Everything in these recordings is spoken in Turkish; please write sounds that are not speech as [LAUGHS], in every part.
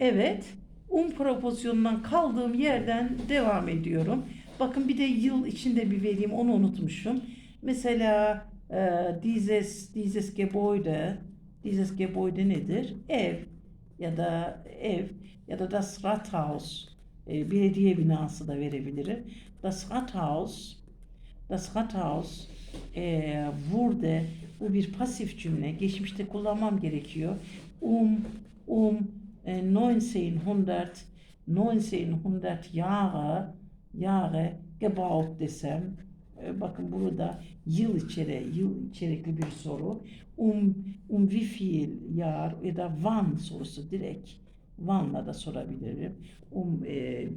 Evet. Um propozisyonundan kaldığım yerden devam ediyorum. Bakın bir de yıl içinde bir vereyim onu unutmuşum. Mesela e, dieses, dieses Gebäude, dieses Gebäude nedir? Ev ya da ev ya da das Rathaus, e, belediye binası da verebilirim. Das Rathaus, das Rathaus e, wurde, bu bir pasif cümle, geçmişte kullanmam gerekiyor. Um, um 1900, 1900 Jahre, Jahre gebaut desem, e, bakın burada yıl içeri, yıl içerikli bir soru. Um, um wie viel Jahr ya da wann sorusu direkt Van'la da sorabilirim. Um e,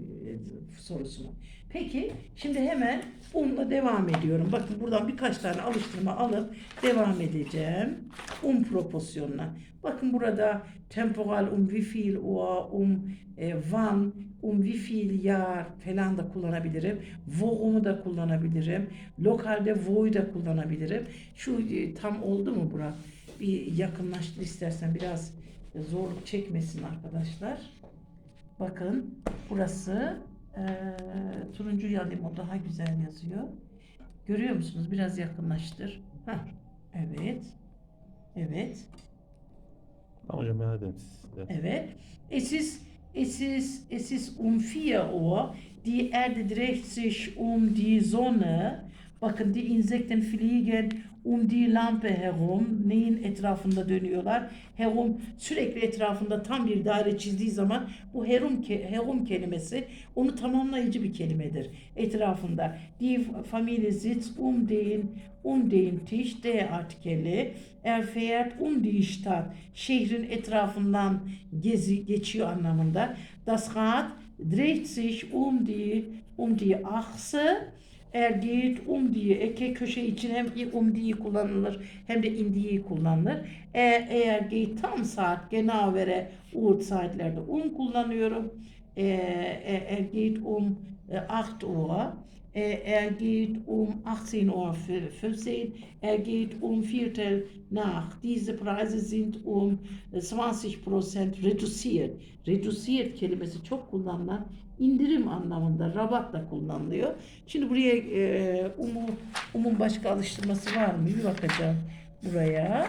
sorusunu. Peki şimdi hemen umla devam ediyorum. Bakın buradan birkaç tane alıştırma alıp devam edeceğim. Um proporsiyonuna. Bakın burada temporal um wie viel Uhr, um e, wann, um wie viel Jahr falan da kullanabilirim. Wo'umu da kullanabilirim. Lokalde wo'yu da kullanabilirim. Şu e, tam oldu mu Burak? Bir yakınlaştır istersen biraz zorluk çekmesin arkadaşlar. Bakın burası eee turuncu yalim o daha güzel yazıyor. Görüyor musunuz? Biraz yakınlaştır. Heh, evet. Evet. Tamam hocam ben dedim size. Evet. Es ist, es ist, es ist um 4 Uhr. Die Erde dreht sich um die Sonne. Bakın die Insekten fliegen um die Lampe herum. Neyin etrafında dönüyorlar? Herum sürekli etrafında tam bir daire çizdiği zaman bu herum, ke- herum kelimesi onu tamamlayıcı bir kelimedir. Etrafında. Die Familie sitzt um den um den Tisch der artikeli er fährt um die Stadt şehrin etrafından gezi geçiyor anlamında. Das Rad dreht sich um die um die Achse er geht um die Ecke köşe için hem um die'yi kullanılır hem de in die'yi kullanılır. Er, eğer geht tam saat genauere Uhrzeit'lerde um kullanıyorum. Er, er, geht um e, 8 Uhr. Er, geht um 18 Uhr 15. Er geht um Viertel nach. Diese Preise sind um 20% reduziert. Reduziert kelimesi çok kullanılan indirim anlamında rabatla kullanılıyor. Şimdi buraya e, umu, umun başka alıştırması var mı? Bir bakacağım buraya.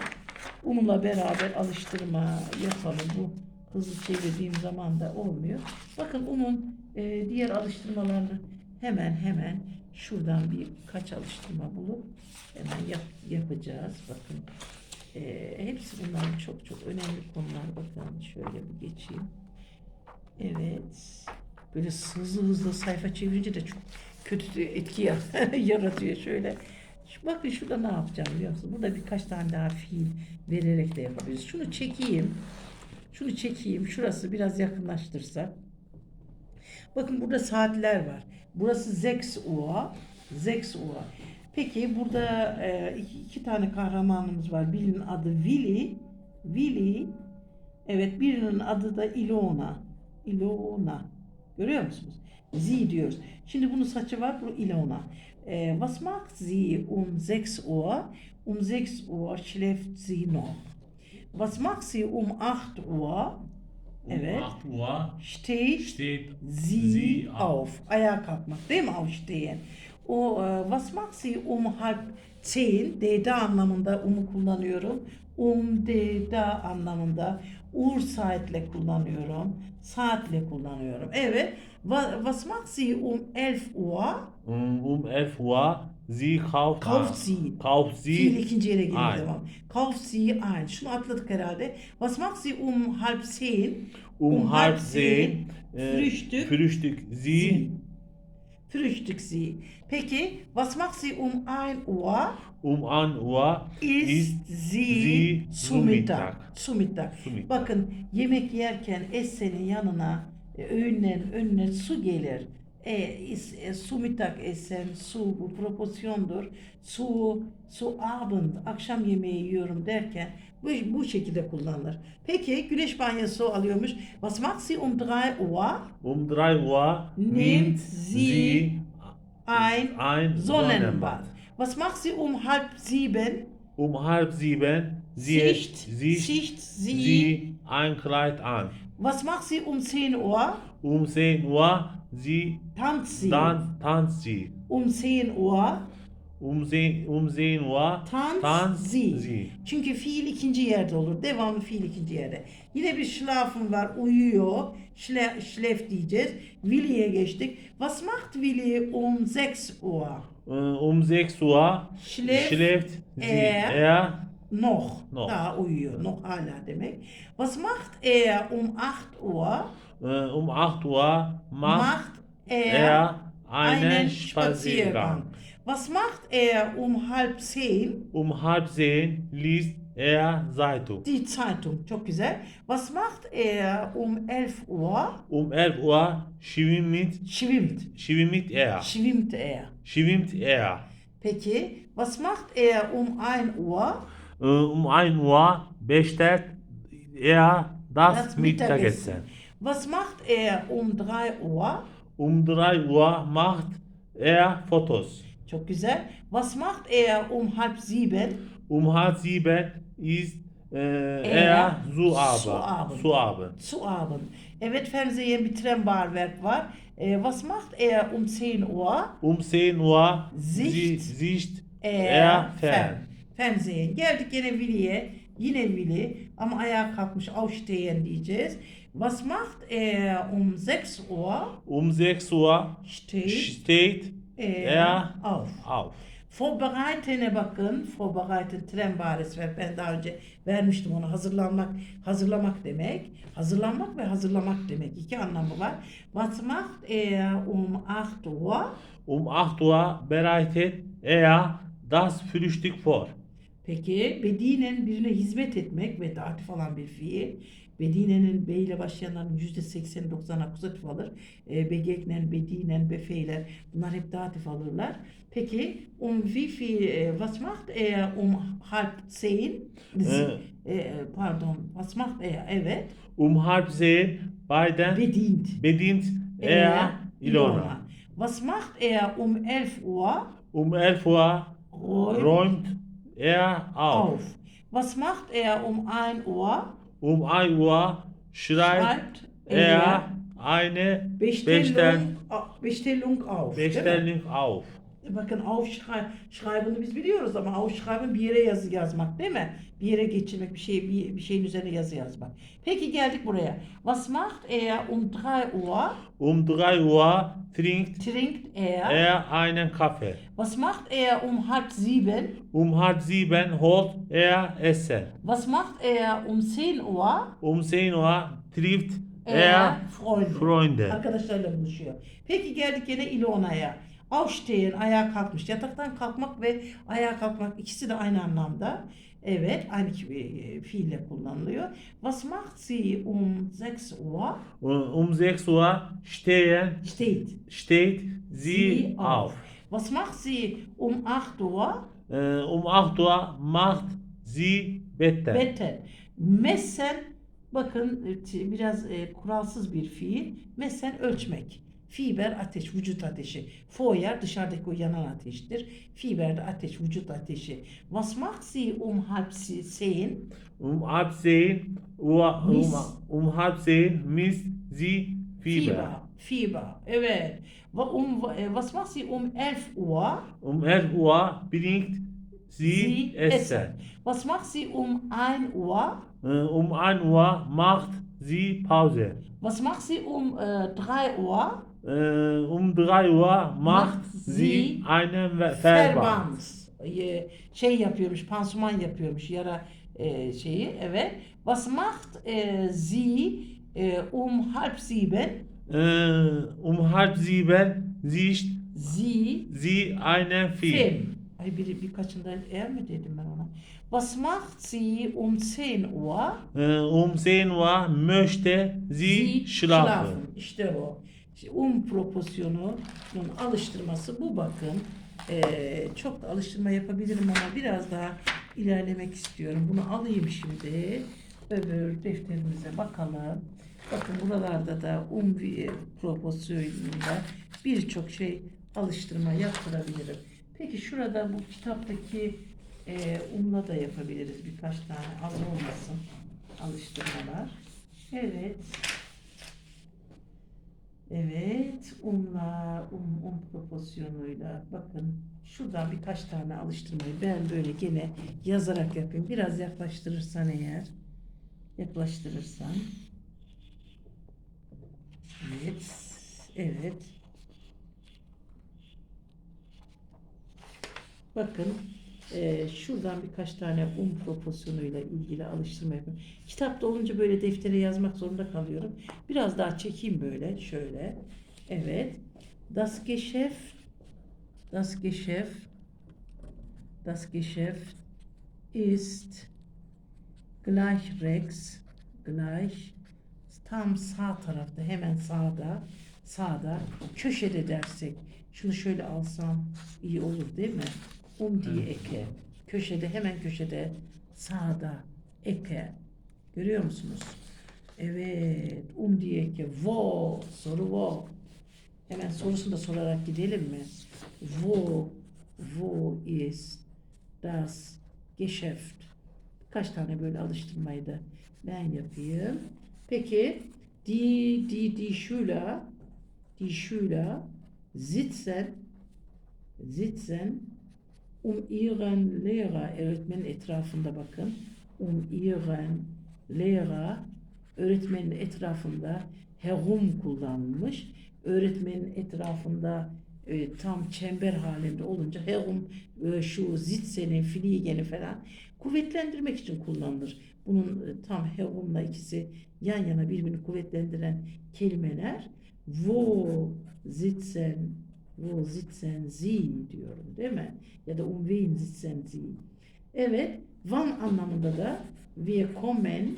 Umla beraber alıştırma yapalım. Bu hızlı çevirdiğim zaman da olmuyor. Bakın umun e, diğer alıştırmalarını hemen hemen şuradan bir kaç alıştırma bulup hemen yap, yapacağız. Bakın e, hepsi bunlar çok çok önemli konular. Bakın şöyle bir geçeyim. Evet. Böyle hızlı hızlı sayfa çevirince de çok kötü etki ya- [LAUGHS] yaratıyor şöyle. Bakın şurada ne yapacağım biliyor musunuz? Burada birkaç tane daha fiil vererek de yapabiliriz. Şunu çekeyim. Şunu çekeyim. Şurası biraz yakınlaştırsa. Bakın burada saatler var. Burası Zex Uhr. Zex Uhr. Peki burada e, iki, iki tane kahramanımız var. Birinin adı Willy. Willy. Evet birinin adı da Ilona. Ilona. Görüyor musunuz? Sie diyoruz. Şimdi bunun saçı var. Bu Ilona. E, was macht sie um 6 Uhr? Um 6 Uhr schläft sie noch. Was macht sie um 8 Uhr? Evet. Um 8 Uhr Steht steht Sie, sie auf. Ayağa kalkmak değil mi? Aufstehen. O e, was macht sie um halb zehn? D'da anlamında umu kullanıyorum. Um D'da anlamında Uhrzeitle kullanıyorum. Saatle kullanıyorum. Evet. Wa- Was macht sie um 11 Uhr? Um, um 11 Uhr sie kauft, Kauft sie. kauft Fiil sie ikinci yere geliyor devam. Kauft sie ein. Şunu atladık herhalde. Was macht sie um halb zehn? um, halb zehn äh, Frühstück. Frühstück sie Frühstück sie. Peki, was macht sie um 1 Uhr? um 1 Uhr Ist sie, sie zu Mittag. Zu Mittag. Zu Mittag. Bakın yemek yerken Esse'nin yanına e, öğünlerin önüne su gelir. E, is, e, su Mittag essen, su bu proporsiyondur. Su, su Abend, akşam yemeği yiyorum derken bu, bu şekilde kullanılır. Peki güneş banyosu alıyormuş. Was macht sie um 3 Uhr? um 3 Uhr Nimmt sie Ein ein Sonnenbad. Was macht sie um halb sieben? Um halb sieben sie Sicht, sie, Sicht sie, sie ein Kleid an. Was macht sie um 10 Uhr? Um 10 Uhr sie dann tanzt sie. Um 10 Uhr Um 10, um 10 Uhr tanzt tanzt sie. sie. Çünkü fiil ikinci yerde olur. Devamlı fiil ikinci yerde. Yine bir schlafen var. Uyuyor. Şle, schläft diyeceğiz. Willi'ye geçtik. Was macht Willi um 6 Uhr? Äh, Um 6 Uhr Schläft schläft sie. er Er Noch. Noch. Daha uyuyor. Noch hala demek. Was macht er um 8 Uhr? Äh, um 8 Uhr macht Macht er, er einen einen Spaziergang. Spaziergang. Was macht er um halb zehn? Um halb zehn liest er Zeitung. Die Zeitung. Çok güzel. Was macht er um 11 Uhr? Um 11 Uhr schwimmt, Schwimmt. schwimmt er. Schwimmt er. Schwimmt er. Peki. Was macht er um 1 Uhr? Äh, Um 1 Uhr bestellt er das, Das Mittagessen. Was macht er um 3 Uhr? Um 3 Uhr macht er Fotos. Çok güzel. Was macht er um halb sieben? Um halb sieben ist äh, Er er zu zu Abend. Abend. Zu Abend. Zu Abend. Evet Femze'ye bitiren Barwerk var. Ee, was macht er um 10 Uhr? Um 10 Uhr Sicht sicht Er er fern. Femze'ye. Geldik yine Willi'ye. Yine Willi ama ayağa kalkmış aufstehen diyeceğiz. Was macht er um 6 Uhr? Um 6 Uhr Steht steht er er auf. auf. Vorbereiten'e bakın. Vorbereiten tren baresi ver. Ben daha önce vermiştim onu. Hazırlanmak, hazırlamak demek. Hazırlanmak ve hazırlamak demek. İki anlamı var. Was macht er um 8 Uhr? Um 8 Uhr bereitet er das Frühstück vor. Peki bedinen birine hizmet etmek ve datif olan bir fiil. Bedinenin be ile başlayanların %80'i 90 akuzatif alır. E, begegnen, bedinen, befeyler bunlar hep datif alırlar. Peki um wie viel, was macht er um halb zehn? E, pardon, was macht er? Evet. Um halb zehn beiden Bedient. bedient Er er Ilona. Was macht er um 11 Uhr? Um 11 Uhr Räumt räumt er auf. auf. Was macht er um 1 Uhr? Um 1 Uhr schreibt er eine Bestellung, Bestell Bestellung auf. Bestellung auf. Bakın aufschreiben'ı biz biliyoruz ama aufschreiben bir yere yazı yazmak değil mi? Bir yere geçirmek, bir şey bir, bir şeyin üzerine yazı yazmak. Peki geldik buraya. Was macht er um 3 Uhr? Um 3 Uhr trinkt Trinkt er. er einen Kaffee. Was macht er um halb sieben? Um halb sieben holt er Essen. Was macht er um 10 Uhr? Um 10 Uhr trifft Er er Freunde. Freunde. Arkadaşlarla buluşuyor. Peki geldik yine Ilona'ya. Aufstehen, ayağa kalkmış. Yataktan kalkmak ve ayağa kalkmak ikisi de aynı anlamda. Evet, aynı e, fiille kullanılıyor. Was macht sie um 6 Uhr? Um 6 Uhr stehen, Steht. steht sie auf. Was macht sie um 8 Uhr? Äh, Um 8 Uhr macht sie Betten. Betten. Messen, bakın e, biraz e, kuralsız bir fiil. Messen ölçmek. Fiber ateş, vücut ateşi. Feuer dışarıdaki o yanan ateştir. Fiber de ateş, vücut ateşi. Was macht sie um halb sie- zehn? Um halb 10 Uhr, um, Miss. um halb 10 misst sie Fieber. Fieber. Fieber. Evet. Um, e, was macht sie um 11 Uhr? Um 11 Uhr bringt sie, Essen. Was macht sie um 1 Uhr? Äh, Um 1 Uhr macht sie Pause. Was macht sie um e, 3 Uhr? Äh, Um 3 Uhr macht sie einen Verband. Ee, Şey yapıyormuş, pansuman yapıyormuş yara e, şeyi. Evet. Was macht e, sie e, um halb sieben? Äh, Um halb sieben sieht Sie sie einen Film. Film. Ay bir, birkaçında er mi dedim ben ona? Was macht sie um 10 Uhr? Um 10 Uhr möchte sie schlafen. İşte o. İşte um proporsiyonunun alıştırması bu bakın. Ee, çok da alıştırma yapabilirim ama biraz daha ilerlemek istiyorum. Bunu alayım şimdi. Öbür defterimize bakalım. Bakın buralarda da vi- proporsiyonunda birçok şey alıştırma yaptırabilirim. Peki şurada bu kitaptaki e, umla da yapabiliriz birkaç tane az olmasın. alıştırmalar. Evet. Evet, umla, um, um proporsiyonuyla bakın şuradan birkaç tane alıştırmayı ben böyle gene yazarak yapayım. Biraz yaklaştırırsan eğer, yaklaştırırsan. Evet, evet. Bakın eee, şuradan birkaç tane um proporsiyonuyla ilgili alıştırma yapıyorum. Kitapta olunca böyle deftere yazmak zorunda kalıyorum. Biraz daha çekeyim böyle şöyle. Evet. Das Geschäft Das Geschäft Das Geschäft ist gleich rechts gleich tam sağ tarafta hemen sağda sağda köşede dersek şunu şöyle alsam iyi olur değil mi? Um die Ecke. Köşede hemen köşede sağda Ecke. Görüyor musunuz? Evet. Um die Ecke. Wo? Soru wo? Hemen sorusunu da sorarak gidelim mi? Wo? Wo ist das Geschäft? Kaç tane böyle alıştırmayı da ben yapayım. Peki die, die, die Schüler die Schüler sitzen sitzen um ihren Lehrer öğretmenin etrafında bakın um ihren Lehrer öğretmenin etrafında herum kullanılmış. Öğretmenin etrafında e, tam çember halinde olunca herum e, şu zitseni, fliegeni falan kuvvetlendirmek için kullanılır. Bunun e, tam herumla ikisi yan yana birbirini kuvvetlendiren kelimeler wo sitzen wo sitzen sie diyorum değil mi? Ya da um wen sitzen sie. Evet, wann anlamında da wir kommen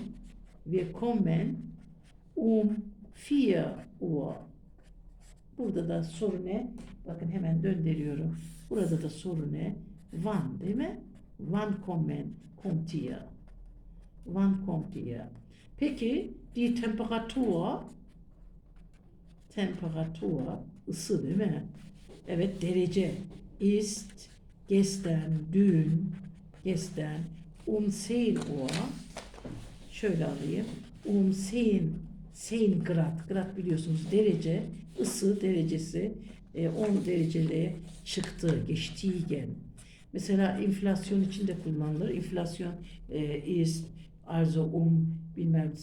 wir kommen um 4 Uhr. Burada da soru ne? Bakın hemen döndürüyorum. Burada da soru ne? Wann değil mi? Wann kommen kommt ihr? Wann kommt ihr? Peki die Temperatur Temperatur ısı değil mi? Evet derece. İst gestern dün gestern um 10 Uhr şöyle alayım. Um 10 10 grad. Grad biliyorsunuz derece ısı derecesi. E, 10 dereceye çıktı gestiegen mesela enflasyon için de kullanılır. Enflasyon e, ist also um bilmem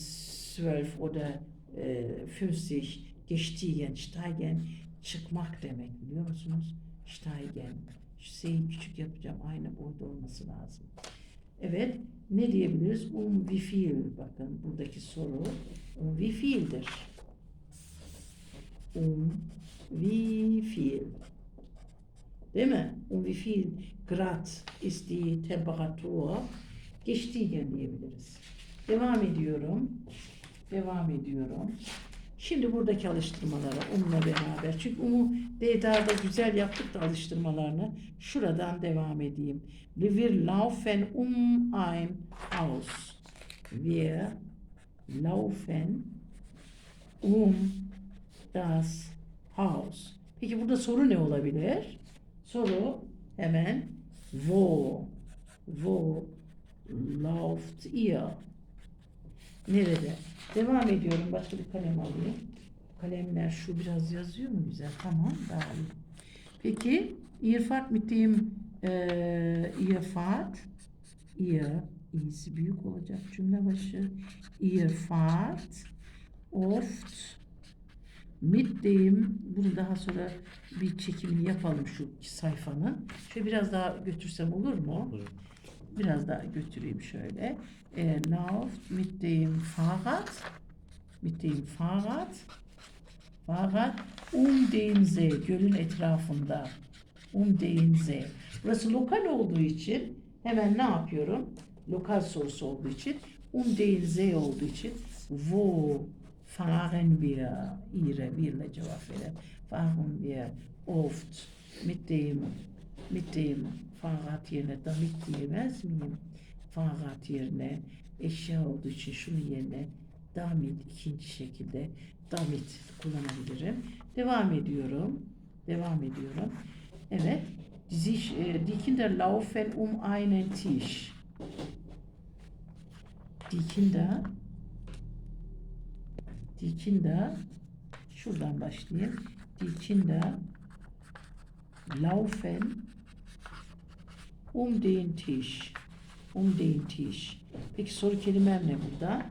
12 oder e, 50 gestiegen steigen çıkmak demek biliyor musunuz? Steigen. Şu S'yi küçük yapacağım. Aynı boyda olması lazım. Evet. Ne diyebiliriz? Um wie viel? Bakın buradaki soru. Um wie viel'dir? Um wie viel? Değil mi? Um wie viel Grad ist die Temperatur gestiegen diyebiliriz. Devam ediyorum. Devam ediyorum. Şimdi buradaki alıştırmalara umla beraber. Çünkü umu D'da güzel yaptık da alıştırmalarını. Şuradan devam edeyim. Wir laufen um ein Haus. Wir laufen um das Haus. Peki burada soru ne olabilir? Soru hemen wo? Wo lauft ihr? Nerede? Devam ediyorum. Başka bir kalem alayım. Kalemler şu biraz yazıyor mu güzel? Tamam. Daha iyi. Peki mit dem eee ihr fahrt ihr i'si büyük olacak cümle başı. Ihr fahrt oft mit dem bunu daha sonra bir çekimini yapalım şu sayfanın. Şöyle biraz daha götürsem olur mu? Buyurun. Biraz daha götüreyim şöyle. Er läuft mit dem Fahrrad, mit dem Fahrrad, Fahrrad um den See, gölün etrafında. Um den See. Burası lokal olduğu için hemen ne yapıyorum? Lokal sorusu olduğu için um den See olduğu için wo fahren wir? İre, wirle cevap verin. Fahren wir oft mit dem mit dem Fahrrad yerine damit diyemez miyim? Fahrrad yerine eşya olduğu için şunun yerine damit ikinci şekilde damit kullanabilirim. Devam ediyorum. Devam ediyorum. Evet. Sich, e, die Kinder laufen um einen Tisch. Die Kinder, die Kinder, şuradan başlayayım. Die Kinder laufen um den Tisch. Um den Tisch. Peki soru kelimem ne burada?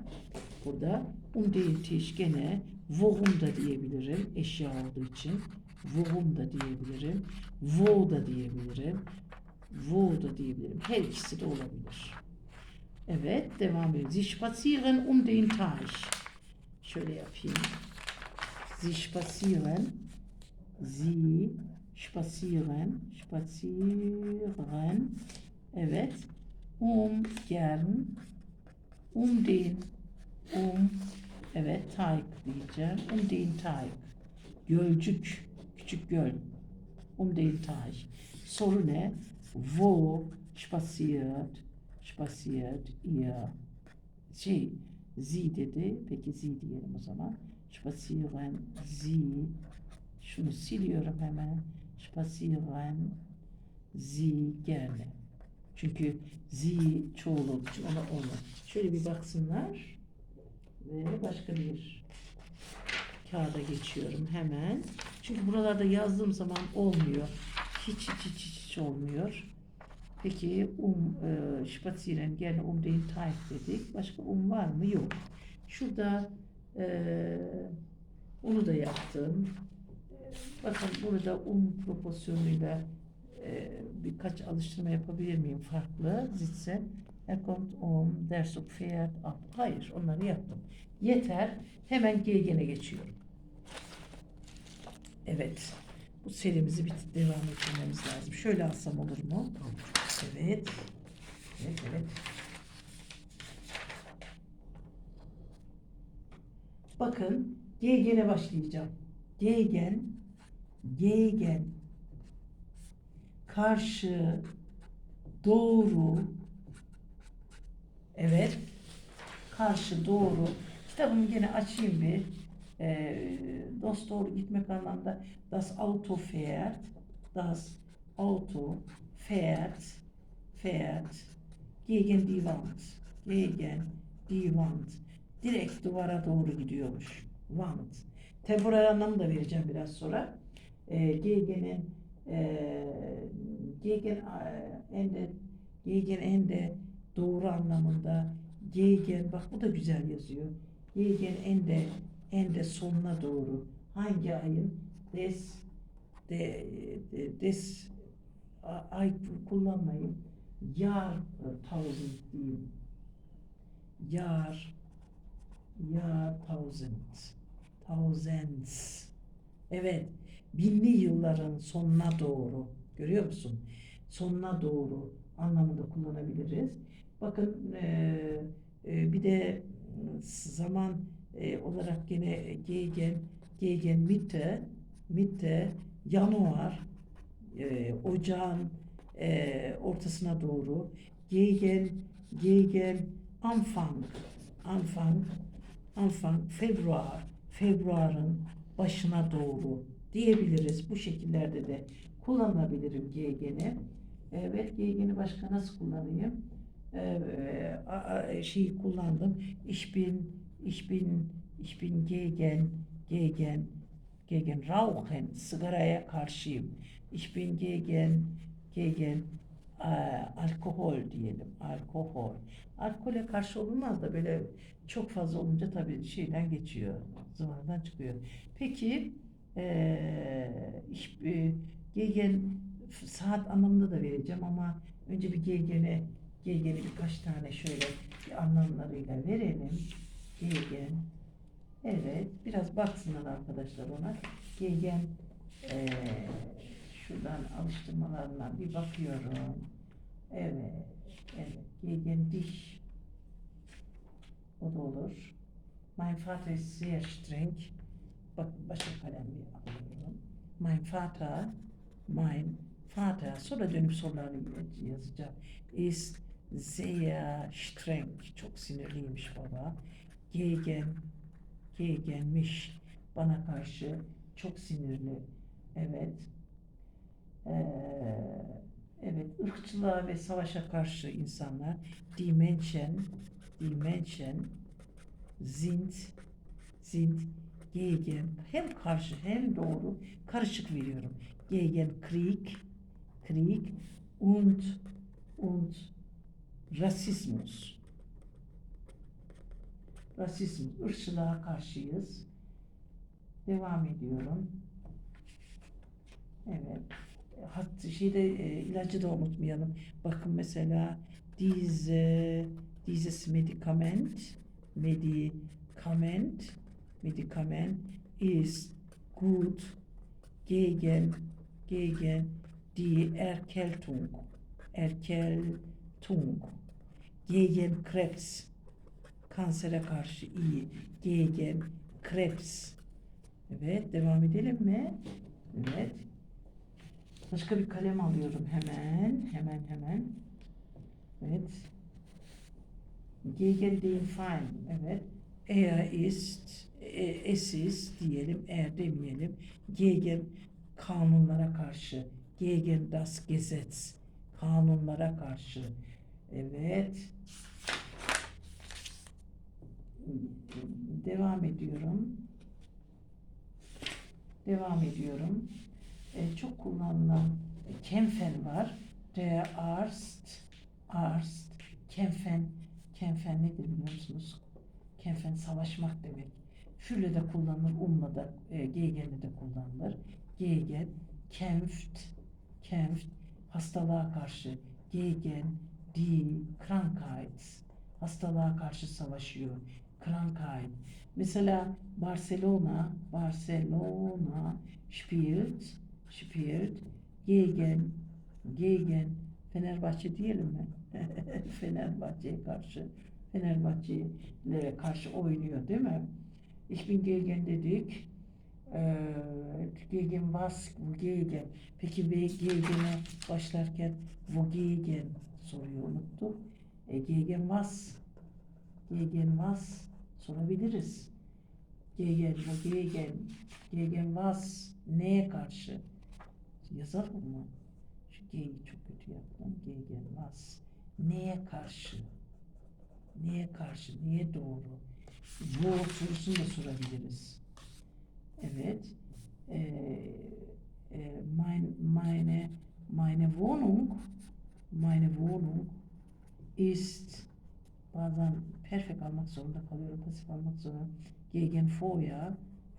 Burada um den Tisch gene worum da diyebilirim. Eşya olduğu için. Worum da diyebilirim. Wo da diyebilirim. Wo da diyebilirim. Her ikisi de olabilir. Evet, devam edelim. Sie spazieren um den Teich. Şöyle yapayım. Sie spazieren. Sie spazieren. Spazieren. Evet. Um gern. Um den. Um. Evet. Teig diyeceğim. Um den Teig. Gölcük. Küçük göl. Um den Teich. Soru ne? Wo spaziert? Spaziert ihr? Şey, Sie dedi. Peki Sie diyelim o zaman. Spazieren Sie. Şunu siliyorum hemen. Spazieren Sie gerne. Çünkü Sie çoğul olduğu için ona onu. Şöyle bir baksınlar. Ve başka bir kağıda geçiyorum hemen. Çünkü buralarda yazdığım zaman olmuyor. Hiç hiç hiç hiç, hiç olmuyor. Peki um e, spazieren gerne um den Teich dedik. Başka um var mı? Yok. Şurada e, onu da yaptım. Bakın burada um proporsiyonuyla e, birkaç alıştırma yapabilir miyim farklı? Sitzen, er kommt um, der fährt ab. Hayır, onları yaptım. Yeter. Hemen Gegen'e geçiyorum. Evet. Bu serimizi bir devam ettirmemiz lazım. Şöyle alsam olur mu? Evet. Evet, evet. Bakın Gegen'e başlayacağım. Gegen, Gegen, karşı, doğru, evet, karşı, doğru. Kitabımı yine açayım bir. Ee, dost doğru gitmek anlamda das Auto fährt, das Auto fährt, fährt gegen die Wand, gegen die Wand. Direkt duvara doğru gidiyormuş. Wand. Temporal anlamı da vereceğim biraz sonra. Gegen'in e, gegen e, en de gegen en de doğru anlamında gegen bak bu da güzel yazıyor. Gegen en de en de sonuna doğru. Hangi ayın? Des de, de des ay kullanmayın. Yar e, thousand diyeyim. Yar yar thousand. Thousands. Evet. Binli yılların sonuna doğru. Görüyor musun? Sonuna doğru anlamında kullanabiliriz. Bakın eee, e, bir de zaman e, olarak gene gegen, gegen Mitte, Mitte, Januar, e, ocağın e, ortasına doğru, gegen, gegen Anfang, Anfang, Anfang, Februar, Februarın başına doğru diyebiliriz. Bu şekillerde de kullanabilirim gegen'i. Evet, gegen'i başka nasıl kullanayım? Ee, a- şeyi kullandım. Ich bin, ich bin, ich bin gegen, gegen, gegen Rauchen, sigaraya karşıyım. Ich bin gegen, gegen e, alkohol diyelim, alkohol. Alkole karşı olunmaz da böyle çok fazla olunca tabii şeyden geçiyor, zıvanadan çıkıyor. Peki, eee ich, e, gegen saat anlamında da vereceğim ama önce bir gegen'e gegen'i birkaç tane şöyle bir anlamlarıyla verelim. Gegen. Evet, biraz baksınlar arkadaşlar ona. Gegen eee şuradan alıştırmalarına bir bakıyorum. Evet, evet. Gegen dich. O da olur. Mein Vater ist sehr streng. Bak başka kalem bir alıyorum. Mein Vater, mein Vater. Sonra dönüp sorularını yazacağım. Ist sehr streng. Çok sinirliymiş baba. Gegen, gegen mich. Bana karşı çok sinirli. Evet. Ee, evet, ırkçılığa ve savaşa karşı insanlar. Die Menschen, die Menschen gegen hem karşı hem doğru karışık veriyorum. Gegen Krieg, Krieg und und Rassismus. Rasizm, ırkçılığa karşıyız. Devam ediyorum. Evet. Hat şeyde e, ilacı da unutmayalım. Bakın mesela diese dieses Medikament Medikament Medikament ist gut gegen gegen die Erkältung Erkältung gegen Krebs kansere karşı iyi gegen Krebs Evet devam edelim mi? Evet. Başka bir kalem alıyorum hemen. Hemen hemen. Evet. Gegen den Feind. Evet. Er ist, e, es ist diyelim, er demeyelim. Gegen kanunlara karşı. Gegen das Gesetz. Kanunlara karşı. Evet. Devam ediyorum. Devam ediyorum. E, çok kullanılan kemfen var. Der Arzt, Arzt, kemfen, kemfen nedir biliyor musunuz? Kemfen savaşmak demek. Fülle de kullanılır, umla da, e, de kullanılır. Gegen, kämpft, kämpft, hastalığa karşı. Gegen, die Krankheit, hastalığa karşı savaşıyor. Krankheit. Mesela Barcelona, Barcelona spielt, spielt gegen, gegen Fenerbahçe diyelim mi? [LAUGHS] Fenerbahçe'ye karşı, Fenerbahçe'yle karşı oynuyor değil mi? Ich bin gegen dedik. Ee, gegen was? Gegen. Peki ve gegen'e başlarken wogegen soruyu unuttuk. E, gegen was? Gegen was? sorabiliriz. Gegen, bu gegen, gegen was, neye karşı? Yazalım mı? Şu G'yi çok kötü yaptım. Gegen was, neye karşı? Neye karşı, neye doğru? Bu sorusunu da sorabiliriz. Evet. Ee, e, mein, meine, meine Wohnung, meine Wohnung ist Bazen perfect almak zorunda kalıyorum, pasif almak zorunda. Gegen Feuer,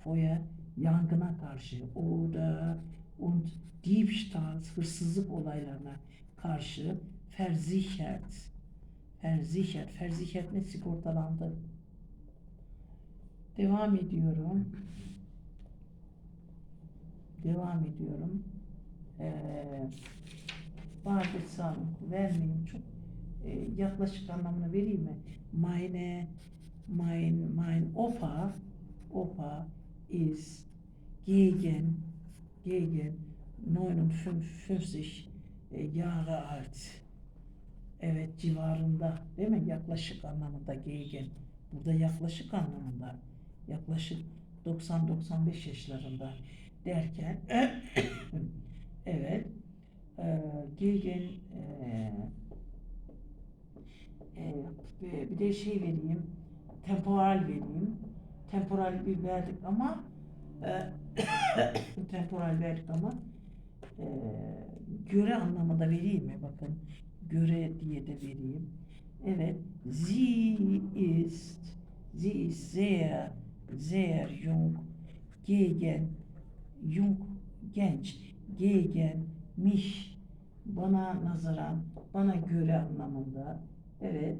Feuer yangına karşı, oder und Diebstahl, hırsızlık olaylarına karşı versichert. Versichert, versichert ne sigortalandı. Devam ediyorum. Devam ediyorum. Ee, Barbizan vermeyeyim çok e, yaklaşık anlamını vereyim mi? Meine, mein, mein Opa, Opa ist gegen, gegen 59 e, Jahre alt. Evet civarında değil mi? Yaklaşık anlamında gegen. Burada yaklaşık anlamında. Yaklaşık 90-95 yaşlarında derken [COUGHS] evet e, gegen e, ee, bir de şey vereyim, temporal vereyim. Temporal bir verdik ama e, [COUGHS] temporal verdik ama e, göre anlamında vereyim mi? Bakın göre diye de vereyim. Evet. Sie ist sie ist sehr sehr jung gegen jung genç gegen mich bana nazaran bana göre anlamında Evet.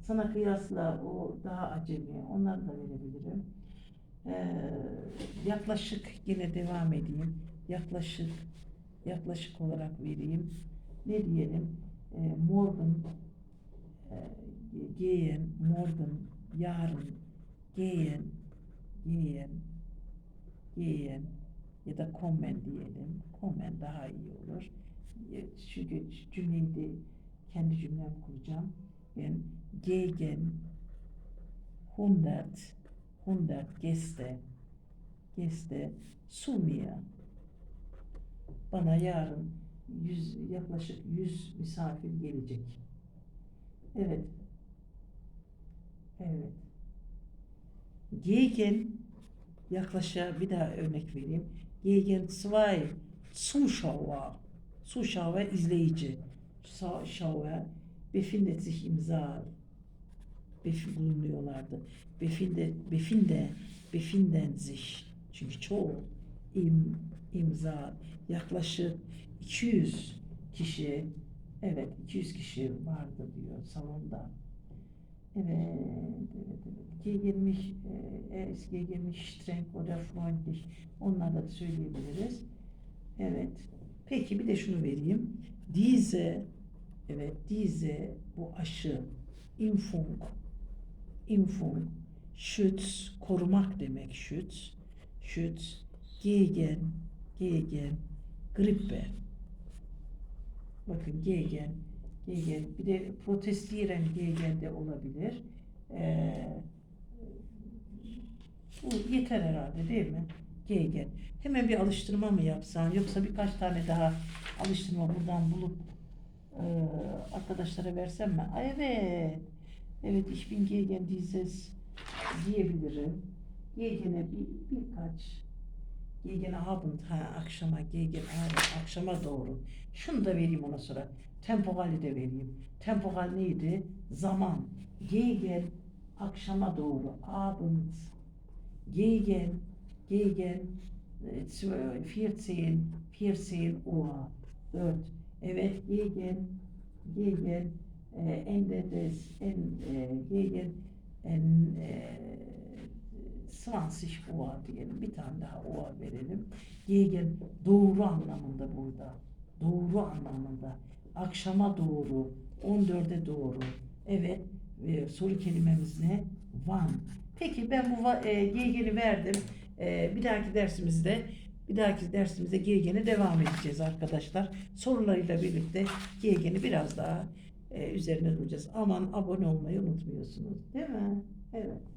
Sana kıyasla o daha acemi. Onları da verebilirim. Ee, yaklaşık yine devam edeyim. Yaklaşık yaklaşık olarak vereyim. Ne diyelim? Ee, morgen e, gehen, morgen, yarın, gehen, gehen, gehen ya da kommen diyelim. Kommen daha iyi olur. Çünkü cümleyi de kendi cümlem kuracağım. Yani gegen 100 100 Gäste Gäste zu. Bana yarın 100, yaklaşık 100 misafir gelecek. Evet. Evet. Gegen yaklaşa bir daha örnek vereyim. Gegen zwei Zuschauer. Zuschauer izleyici. Zuschauer befindet sich im Saal. Bef bulunuyorlardı. Befinde, befinde, befinden sich. Çünkü çoğu im, im Saal. Yaklaşık 200 kişi evet 200 kişi vardı diyor salonda. Evet, evet, evet. Gegen mich, e, ist gegen mich streng oder freundlich. Onlarla da söyleyebiliriz. Evet. Peki bir de şunu vereyim. Diese, evet, diese, bu aşı, Impfung, Impfung, Schutz, korumak demek Schutz, Schutz, gegen, gegen, Grippe. Bakın gegen, gegen, bir de protestieren gegen de olabilir. Ee, bu yeter herhalde değil mi? Gegen. Hemen bir alıştırma mı yapsan yoksa birkaç tane daha alıştırma buradan bulup e, arkadaşlara versem mi? Ay evet. Evet ich bin gegen dieses diyebilirim. Gegen'e bir, birkaç Gegen Abend, ha, akşama, gegen Abend, akşama doğru. Şunu da vereyim ona sonra. Temporali de vereyim. Temporal neydi? Zaman. Gegen, akşama doğru. Abend. Gegen, gegen, e, zwölf, 14, 14 Uhr. 4. Evet, gegen, gegen, e, Ende des, en, e, gegen, en, e, 20 Uhr diyelim. Bir tane daha Uhr verelim. Gegen doğru anlamında burada. Doğru anlamında. Akşama doğru. 14'e doğru. Evet. e, soru kelimemiz ne? Van. Peki ben bu e, gegen'i verdim. E, bir dahaki dersimizde bir dahaki dersimizde gegen'e devam edeceğiz arkadaşlar. Sorularıyla birlikte gegen'i biraz daha e, üzerine duracağız. Aman abone olmayı unutmuyorsunuz. Değil mi? Evet.